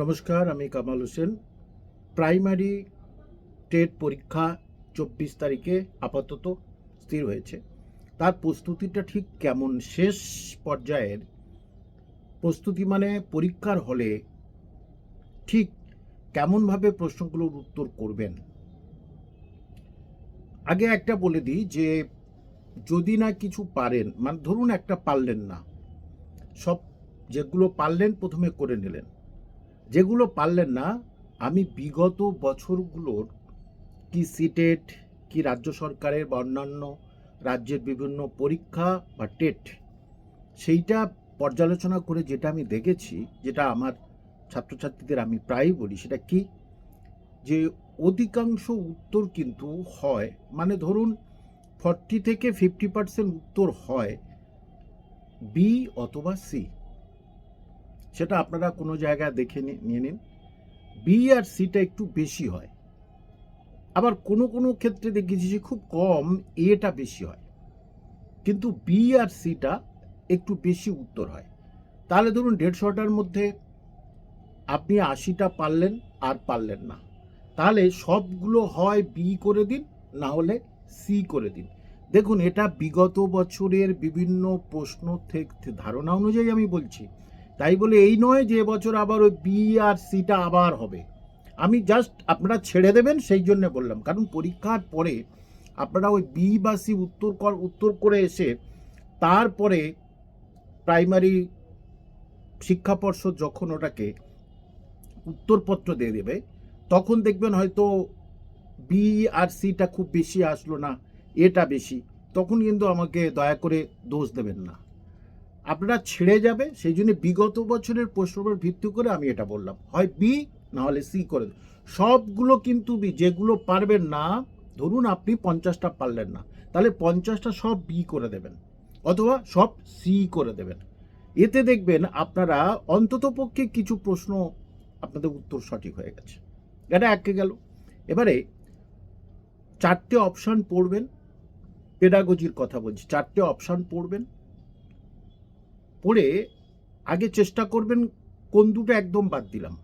নমস্কার, আমি Kamal Hossain. Primary TET পরীক্ষা চব্বিশ তারিখে আপাতত স্থির হয়েছে। তার প্রস্তুতিটা ঠিক কেমন? শেষ পর্যায়ের প্রস্তুতি মানে পরীক্ষার হলে ঠিক কেমনভাবে প্রশ্নগুলোর উত্তর করবেন? আগে একটা বলে দিই যে, যদি না কিছু পারেন মানে ধরুন একটা পারলেন না, সব যেগুলো পারলেন প্রথমে করে নিলেন। যেগুলো পারলেন না, আমি বিগত বছরগুলোর কি সিটেট, কি রাজ্য সরকারের বা অন্যান্য রাজ্যের বিভিন্ন পরীক্ষা বা টেট, সেইটা পর্যালোচনা করে যেটা আমি দেখেছি, যেটা আমার ছাত্রছাত্রীদের আমি প্রায়ই বলি, সেটা কি? যে অধিকাংশ উত্তর কিন্তু হয় মানে ধরুন ফর্টি থেকে ফিফটি পার্সেন্ট উত্তর হয় বি অথবা সি। সেটা আপনারা কোনো জায়গায় দেখে নিয়ে নিন। বি আর সিটা একটু বেশি হয়। আবার কোনো কোনো ক্ষেত্রে দেখেছি যে খুব কম এটা বেশি হয়। কিন্তু বি আর সিটা একটু বেশি উত্তর হয়। তাহলে ধরুন দেড়শোটার মধ্যে আপনি আশিটা পারলেন আর পারলেন না। তাহলে সবগুলো হয় বি করে দিন, না হলে সি করে দিন। দেখুন এটা বিগত বছরের বিভিন্ন প্রশ্ন থেকে ধারণা অনুযায়ী আমি বলছি। তাই বলে এই নয় যে এবছর আবার ওই বি আর সিটা আবার হবে। আমি জাস্ট আপনারা ছেড়ে দেবেন, সেই জন্য বললাম। কারণ পরীক্ষার পরে আপনারা ওই বি বা সি উত্তর কর, উত্তর করে এসে তারপরে প্রাইমারি শিক্ষা পর্ষদ যখন ওটাকে উত্তরপত্র দিয়ে দেবে, তখন দেখবেন হয়তো বি আর সিটা খুব বেশি আসলো না এটা বেশি। তখন কিন্তু আমাকে দয়া করে দোষ দেবেন না। আপনারা ছেড়ে যাবে, সেই জন্য বিগত বছরের প্রশ্নের ভিত্তি করে আমি এটা বললাম। হয় বি, না হলে সি করে। সবগুলো কিন্তু বি, যেগুলো পারবেন না, ধরুন আপনি পঞ্চাশটা পারলেন না, তাহলে পঞ্চাশটা সব বি করে দেবেন, অথবা সব সি করে দেবেন। এতে দেখবেন আপনারা অন্তত পক্ষে কিছু প্রশ্ন, আপনাদের উত্তর সঠিক হয়ে গেছে। এটা একে গেল। এবারে চারটে অপশান পড়বেন পেডাগজির কথা বলছি, চারটে অপশান পড়বেন পড়ে আগে চেষ্টা করবেন কোন দুটো একদম বাদ দিলাম।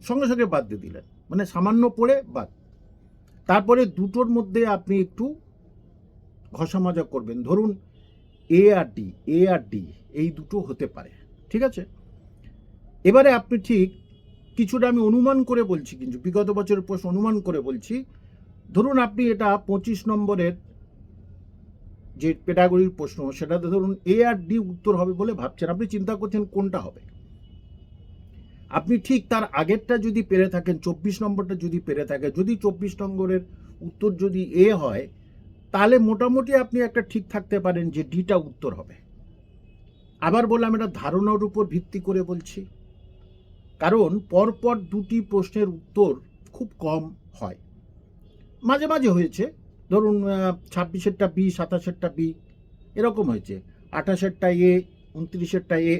সঙ্গে সঙ্গে বাদ দিয়ে দিলেন। মানে সামান্য পড়ে বাদ। তারপরে দুটোর মধ্যে আপনি একটু ঘষা মাজা করবেন। ধরুন এ আর ডি এ আর ডি এই দুটো হতে পারে। ঠিক আছে? এবারে আপনি ঠিক কিছুটা আমি অনুমান করে বলছি কিন্তু, বিগত বছরের প্রশ্ন অনুমান করে বলছি। ধরুন আপনি এটা পঁচিশ নম্বরের যে পেটাগরির প্রশ্ন সেটাতে ধরুন এ আর ডি উত্তর হবে বলে ভাবছেন। আপনি চিন্তা করছেন কোনটা হবে? আপনি ঠিক তার আগেরটা যদি পেরে থাকেন, চব্বিশ নম্বরটা যদি পেরে থাকে যদি চব্বিশ নম্বরের উত্তর যদি এ হয়, তাহলে মোটামুটি আপনি একটা ঠিক থাকতে পারেন যে ডিটা উত্তর হবে। আবার বললাম, এটা ধারণার উপর ভিত্তি করে বলছি। কারণ পরপর দুটি প্রশ্নের উত্তর খুব কম হয়। মাঝে মাঝে হয়েছে ধরুন ছাব্বিশেরটা বি, সাতাশেরটা বি, এরকম হয়েছে। আঠাশেরটা এ, উনত্রিশেরটা এ,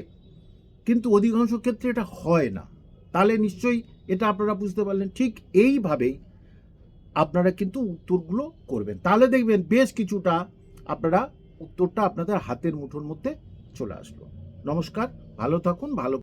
কিন্তু অধিকাংশ ক্ষেত্রে এটা হয় না। তাহলে নিশ্চয়ই এটা আপনারা বুঝতে পারলেন। ঠিক এইভাবেই আপনারা কিন্তু উত্তরগুলো করবেন। তাহলে দেখবেন বেশ কিছুটা আপনারা উত্তরটা আপনাদের হাতের মুঠোর মধ্যে চলে আসলো। নমস্কার, ভালো থাকুন, ভালো